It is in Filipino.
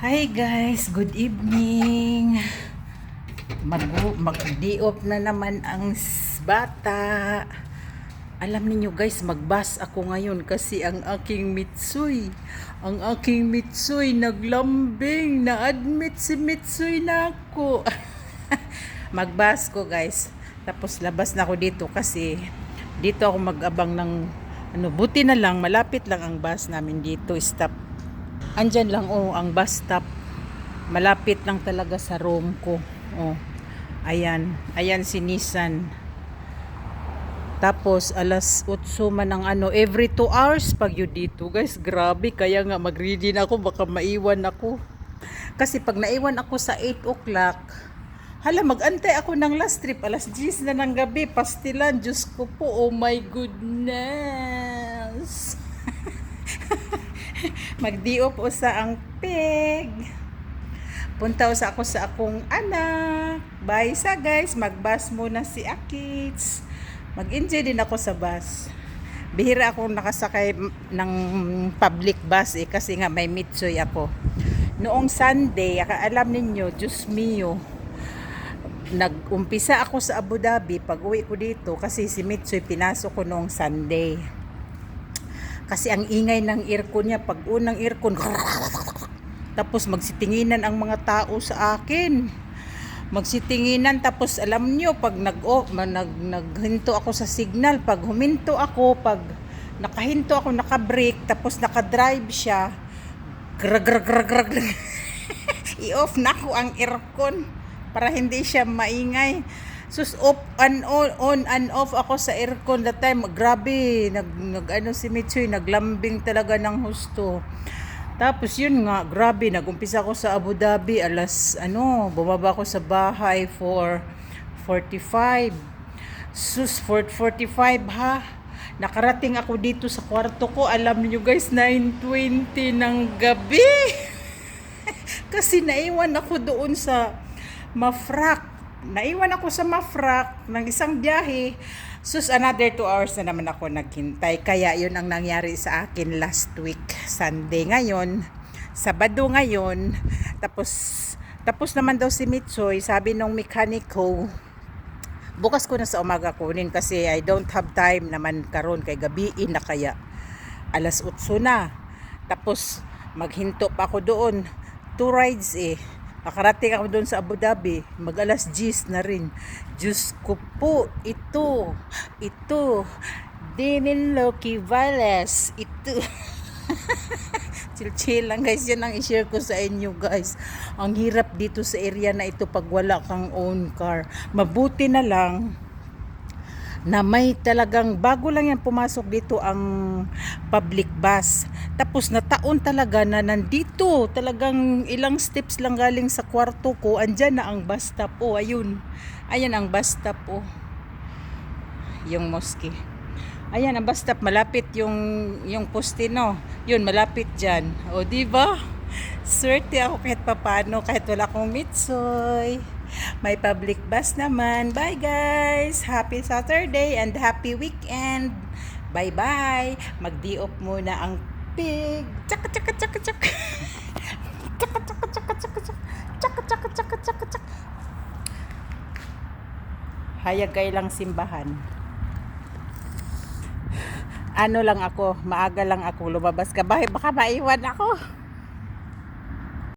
Hi guys, good evening. Mag mag-diop na naman ang bata. Alam niyo guys, magbas ako ngayon kasi ang aking Mitsuy, ang aking Mitsuy naglambing, na-admit si Mitsuy na ako. magbas ko guys. Tapos labas na ako dito kasi dito ako mag-abang ng ano, buti na lang, malapit lang ang bus namin dito, stop Andyan lang oh, ang bus stop. Malapit lang talaga sa room ko. Oh. Ayan, ayan si Nissan. Tapos alas 8 man ang ano, every 2 hours pag yun dito. Guys, grabe kaya nga mag-ready na ako baka maiwan ako. Kasi pag naiwan ako sa 8 o'clock, hala mag-antay ako ng last trip alas 10 na ng gabi, pastilan, Diyos ko po, oh my goodness. Magdiop o sa ang pig. Punta sa ako sa akong anak. Bye sa guys. Magbus muna si Akits. Mag-enjoy din ako sa bus. Bihira ako nakasakay ng public bus eh kasi nga may mitsoy ako. Noong Sunday, alam ninyo, Diyos mio, nag-umpisa ako sa Abu Dhabi pag uwi ko dito kasi si Mitsoy pinasok ko noong Sunday. Kasi ang ingay ng aircon niya, pag unang aircon, tapos magsitinginan ang mga tao sa akin. Magsitinginan, tapos alam nyo, pag nag, oh, nag, naghinto ako sa signal, pag huminto ako, pag nakahinto ako, nakabrake, tapos nakadrive siya, grag, grag, grag, grag, i-off na ko ang aircon para hindi siya maingay. Sus off and on, on and off ako sa aircon that time. Grabe, nag, nag ano si Mitsuy, naglambing talaga ng husto. Tapos yun nga, grabe, nagumpisa ako sa Abu Dhabi alas ano, bumaba ako sa bahay for 45. Sus, 4.45 ha. Nakarating ako dito sa kwarto ko. Alam niyo guys, 9.20 ng gabi. Kasi naiwan ako doon sa Mafrak. Naiwan ako sa Mafrak ng isang biyahe. Sus, another 2 hours na naman ako naghintay. Kaya yun ang nangyari sa akin last week. Sunday ngayon. Sabado ngayon. Tapos, tapos naman daw si Mitsoy. Sabi nung mekaniko, bukas ko na sa umaga kunin kasi I don't have time naman karon kay gabiin na kaya alas 8 na tapos maghinto pa ako doon two rides eh nakarating ako doon sa Abu Dhabi mag alas 10 na rin. Diyos ko po ito ito Dinin Loki Vales ito. Chill chill lang guys. Yan ang i-share ko sa inyo guys. Ang hirap dito sa area na ito pag wala kang own car. Mabuti na lang na may talagang bago lang yan pumasok dito ang public bus tapos na taon talaga na nandito talagang ilang steps lang galing sa kwarto ko andyan na ang bus stop oh ayun ayan ang bus stop oh yung mosque Ayan, ang bus stop, malapit yung, yung postino. Yun, malapit dyan. O, di ba? Swerte ako kahit papano, kahit wala akong mitsoy. May public bus naman. Bye guys! Happy Saturday and happy weekend! Bye-bye! Mag-di-off muna ang pig. Tsaka, tsaka, tsaka, tsaka. Tsaka, tsaka, tsaka, tsaka, tsaka. Tsaka, tsaka, tsaka, tsaka, tsaka. Hayag kay lang simbahan ano lang ako, maaga lang ako lumabas ka. Bakit baka maiwan ako?